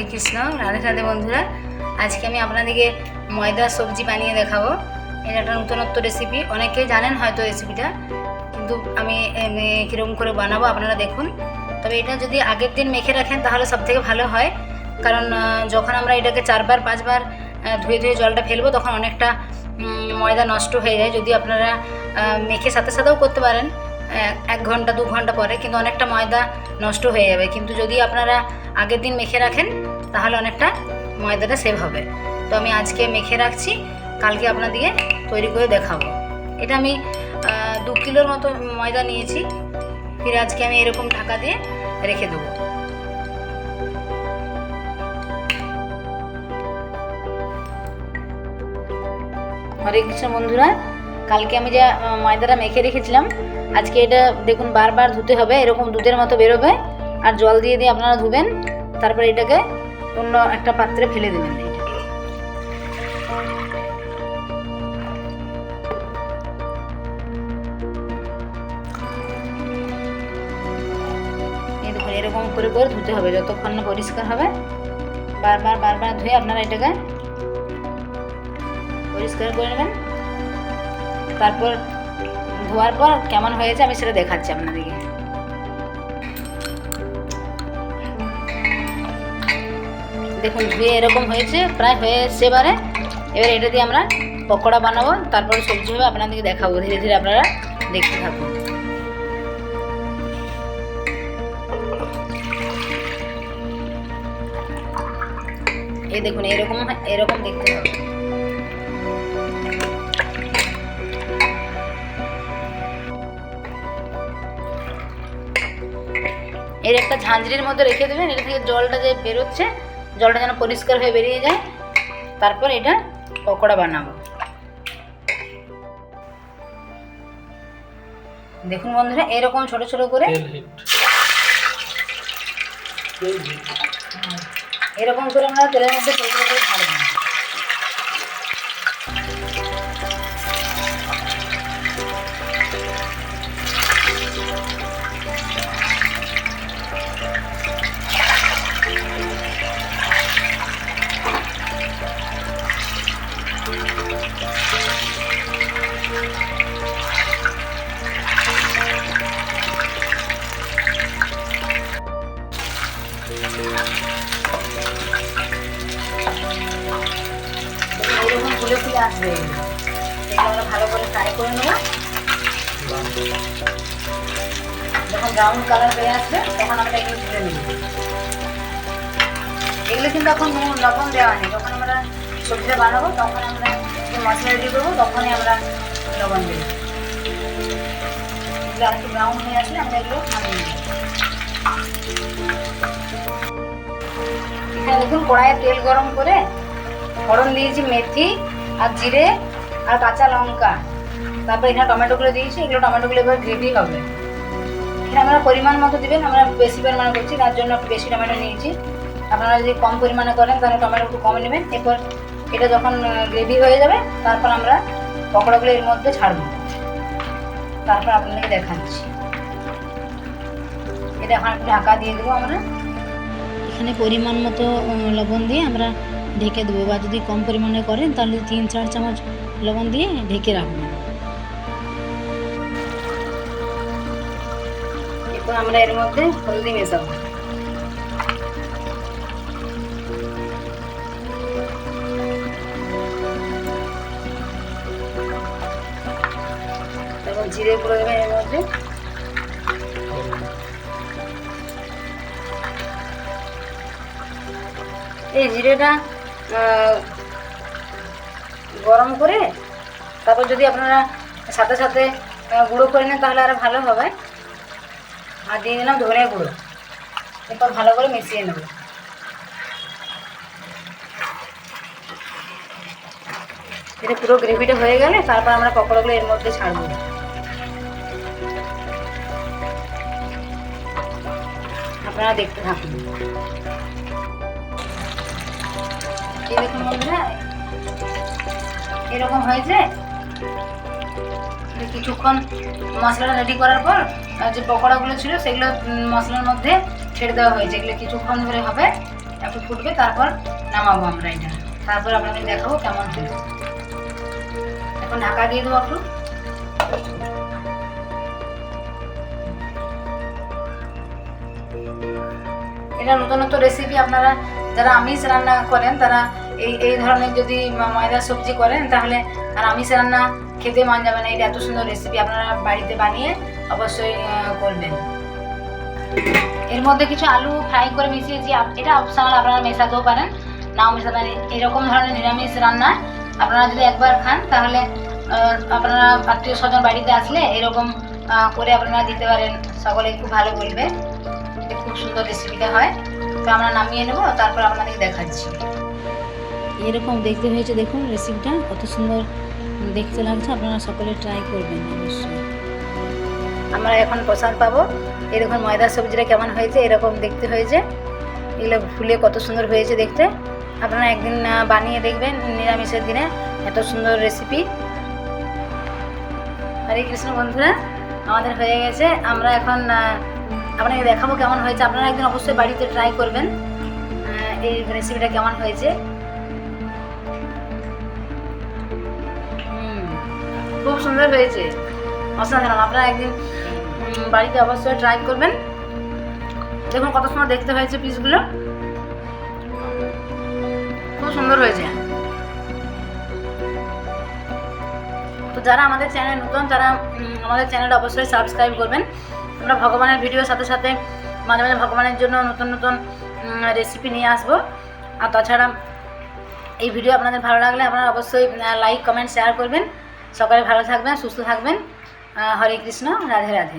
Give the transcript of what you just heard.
হরে কৃষ্ণ, রাধে রাধে বন্ধুরা। আজকে আমি আপনাদেরকে ময়দা সবজি বানিয়ে দেখাবো। এটা একটা নতুনত্ব রেসিপি অনেকেই জানেন হয়তো রেসিপিটা কিন্তু আমি কীরকম করে বানাবো আপনারা দেখুন। তবে এটা যদি আগের দিন মেখে রাখেন, তাহলে সব থেকে ভালো হয়। কারণ যখন আমরা এটাকে চারবার, পাঁচবার ধুয়ে ধুয়ে জলটা ফেলব, তখন অনেকটা ময়দা নষ্ট হয়ে যায়। যদি আপনারা মেখে সাথে সাথেও করতে পারেন এক ঘণ্টা, দু ঘণ্টা পরে, কিন্তু অনেকটা ময়দা নষ্ট হয়ে যাবে। কিন্তু যদি আপনারা আগের দিন মেখে রাখেন তাহলে অনেকটা ময়দাটা সেভ হবে। তো আমি আজকে মেখে রাখছি, কালকে আপনাদেরকে তৈরি করে দেখাবো। এটা আমি দু কিলোর মতো ময়দা নিয়েছি, ফিরে আজকে আমি এরকম ঢাকা দিয়ে রেখে দেবো। হরে কৃষ্ণ বন্ধুরা, কালকে আমি যে ময়দাটা মেখে রেখেছিলাম, আজকে এটা দেখুন বারবার ধুতে হবে, এরকম দুধের মতো বেরোবে, আর জল দিয়ে দিয়ে আপনারা ধুবেন, তারপর এটাকে অন্য একটা পাত্রে ফেলে দেবেন এরকম করে করে ধুতে হবে, যতক্ষণ না পরিষ্কার হবে। বারবার বারবার ধুয়ে আপনারা এটাকে পরিষ্কার করে নেবেন। তারপর ধোয়ার পর কেমন হয়েছে আমি সেটা দেখাচ্ছি আপনাদেরকে। দেখুন ধুয়ে এরকম হয়েছে, প্রায় হয়ে এসছে এবারে। এবার এটা দিয়ে আমরা পকোড়া বানাবো, তারপরে সবজি হবে, আপনাদেরকে দেখাবো। ধীরে ধীরে আপনারা দেখতে থাকুন। এই দেখুন, এরকম এরকম দেখতে হবে। এর একটা ঝাঁঝরির মধ্যে রেখে দেবেন, এটা থেকে জলটা যে বেরোচ্ছে জলটা যেন পরিষ্কার হয়ে বেরিয়ে যায় তারপর এটা পকোড়া বানাবো। দেখুন বন্ধুরা এরকম ছোট ছোট করে এরকম করে আমরা তেলের মধ্যে ছোট ছোট করে ছাড়বো। এরকম ফুলে ফুলে আসবে আমরা ভালো করে ফ্রাই করে নেব যখন ব্রাউন কালার হয়ে আসবে তখন আমরা এগুলো তুলে নেব এগুলো কিন্তু লবণ দেওয়া নেই যখন আমরা সবজিটা বানাবো তখন আমরা মশলা করব তখনই আমরা লবণ দেবো। এগুলো একটু ব্রাউন হয়ে আসলে আমরা এগুলো নামিয়ে নেব এখানে দেখুন কড়াইয়ে তেল গরম করে ফোড়ন দিয়েছি মেথি আর জিরে আর কাঁচা লঙ্কা। তারপর এখানে টমেটোগুলো দিয়েছি, এগুলো টমেটোগুলো এবার গ্রেভি হবে। এখানে আমরা পরিমাণ মতো দেবেন, আমরা বেশি পরিমাণে করছি, তার জন্য একটু বেশি টমেটো নিয়েছি। আপনারা যদি কম পরিমাণে করেন, তাহলে টমেটো একটু কম নেবেন। এরপর এটা যখন গ্রেভি হয়ে যাবে, তারপর আমরা পকোড়াগুলো এর মধ্যে ছাড়বো। তারপর আপনাদেরকে দেখাচ্ছি। এটা এখন ঢাকা দিয়ে দেবো আমরা। এখানে পরিমাণ মতো লবণ দিয়ে আমরা ঢেকে দেবো। বা যদি কম পরিমাণে করেন, তাহলে তিন, চার চামচ লবণ দিয়ে ঢেকে রাখব এরপর আমরা এর মধ্যে হলদি মেশাবো। জিরে পুরো দেবেন এর মধ্যে। এই জিরেটা গরম করে তারপর যদি আপনারা সাথে সাথে গুঁড়ো করে নেন তাহলে আরও ভালো হবে। আর দিয়ে দিলাম ধনে গুঁড়ো। এরপর ভালো করে মিশিয়ে নেব। এটা পুরো গ্রেভিটা হয়ে গেলে তারপর আমরা পকোড়াগুলো এর মধ্যে ছাড়বো। আপনারা দেখতে থাকুন। এই দেখুন বন্ধুরা এরকম হয়েছে কিছুক্ষণ মশলাটা রেডি করার পর যে পকোড়াগুলো ছিল সেগুলো মশলার মধ্যে ছেড়ে দেওয়া হয়েছে। এগুলো কিছুক্ষণ ধরে হবে একটু ফুটবে, তারপর নামাবো আমরা এটা। তারপর আপনাদের দেখাবো কেমন হলো। এখন ঢাকা দিয়ে দেবো একটু। এটা নতুন নতুন রেসিপি আপনারা, যারা আমিষ রান্না করেন, তারা এই এই ধরনের যদি ময়দার সবজি করেন, তাহলে আর আমিষ রান্না খেতে মান যাবে না। এটা এত সুন্দর রেসিপি আপনারা বাড়িতে বানিয়ে অবশ্যই করবেন। এর মধ্যে কিছু আলু ফ্রাই করে মিশিয়েছি। এটা অপশনাল আপনারা মেশাতেও পারেন। নাও মেশাতে পারেন এরকম ধরনের নিরামিষ রান্না আপনারা যদি একবার খান, তাহলে আপনারা আত্মীয় স্বজন বাড়িতে আসলে এরকম করে আপনারা দিতে পারেন। সকলে খুব ভালো বলবে। খুব সুন্দর রেসিপিটা হয়। তো আমরা নামিয়ে নেব, তারপর আপনাদেরকে দেখাচ্ছি। এরকম দেখতে হয়েছে, দেখুন, রেসিপিটা কত সুন্দর দেখতে লাগছে, আপনারা সকলে ট্রাই করবেন, অবশ্যই। আমরা এখন প্রসাদ পাবো। এরকম ময়দার সবজিটা কেমন হয়েছে, এরকম দেখতে হয়েছে। এগুলো ফুলে কত সুন্দর হয়েছে দেখতে। আপনারা একদিন বানিয়ে দেখবেন নিরামিষের দিনে এত সুন্দর রেসিপি হরে কৃষ্ণ বন্ধুরা, আমাদের হয়ে গেছে। আমরা এখন আপনাকে দেখাবো কেমন হয়েছে। আপনারা একদিন অবশ্যই বাড়িতে ট্রাই করবেন এই রেসিপিটা কেমন হয়েছে। খুব সুন্দর হয়েছে। অসাধারণ। আপনারা একদিন বাড়িতে অবশ্যই ট্রাই করবেন। দেখুন কত সুন্দর দেখতে হয়েছে পিসগুলো খুব সুন্দর হয়েছে। তো যারা আমাদের চ্যানেল নতুন, তারা আমাদের চ্যানেলটা অবশ্যই সাবস্ক্রাইব করবেন। আমরা ভগবানের ভিডিওর সাথে সাথে মাঝে মাঝে ভগবানের জন্য নতুন নতুন রেসিপি নিয়ে আসব। আর তাছাড়া এই ভিডিও আপনাদের ভালো লাগলে আপনারা অবশ্যই লাইক কমেন্ট শেয়ার করবেন। সকালে ভালো থাকবেন সুস্থ থাকবেন। হরে কৃষ্ণ রাধে রাধে।